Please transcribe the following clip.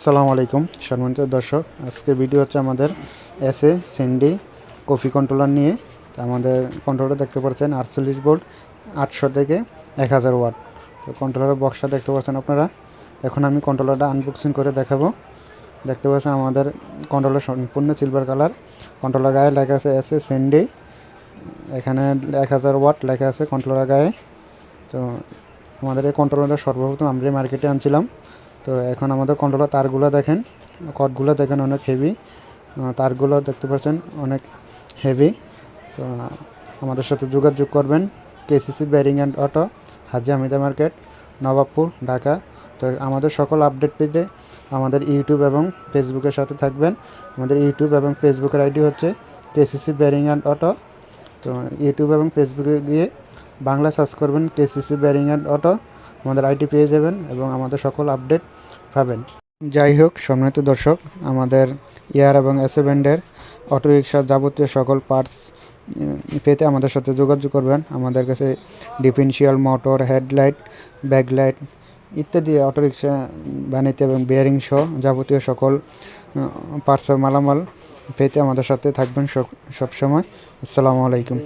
আসসালামু আলাইকুম সম্মানিত দর্শক আজকে ভিডিও হচ্ছে আমাদের এসএ সেন্ডি কফি কন্ট্রোলার নিয়ে। আমাদের কন্ট্রোলার দেখতে পাচ্ছেন আটচল্লিশ ভোল্ট আটশো থেকে এক হাজার ওয়াট তো কন্ট্রোলারের বক্সটা দেখতে পাচ্ছেন আপনারা? এখন আমি কন্ট্রোলারটা আনবক্সিং করে দেখাবো। দেখতে পাচ্ছেন আমাদের কন্ট্রোলার সম্পূর্ণ সিলভার কালার কন্ট্রোলার গায়ে লেখা আছে এসএ সেন্ডি এখানে এক হাজার ওয়াট লেখা আছে কন্ট্রোলার গায়ে। তো আমাদের এই কন্ট্রোলারটা সর্বপ্রথম আমরা মার্কেটে আনছিলাম। তো এখন আমাদের কন্ট্রোলার তারগুলো দেখেন কটগুলো দেখেন অনেক হেভি তারগুলো দেখতে পাচ্ছেন অনেক হেভি তো আমাদের সাথে যোগাযোগ করবেন KCC bearing and auto Haji Hamida market, Nawabpur, Dhaka, তো আমাদের সকল আপডেট পেতে আমাদের ইউটিউব এবং ফেসবুকের সাথে থাকবেন, আমাদের ইউটিউব এবং ফেসবুকের আইডি হচ্ছে কেসিসি ব্যারিং অ্যান্ড অটো তো ইউটিউব এবং ফেসবুকে গিয়ে বাংলা সার্চ করবেন কেসিসি ব্যারিং অ্যান্ড অটো আমাদের আইডি পেয়ে যাবেন এবং আমাদের সকল আপডেট পাবেন। যাই হোক, সম্মানিত দর্শক, আমাদের এয়ার এবং এসএ ব্যান্ডের অটোরিকশার যাবতীয় সকল পার্টস পেতে আমাদের সাথে যোগাযোগ করবেন। আমাদের কাছে ডিফেন্সিয়াল মোটর হেডলাইট ব্যাকলাইট ইত্যাদি অটোরিকশা বানাইতে এবং বেয়ারিং সহ যাবতীয় সকল পার্টসের মালামাল পেতে আমাদের সাথে থাকবেন সব, সবসময়। আসসালামু আলাইকুম।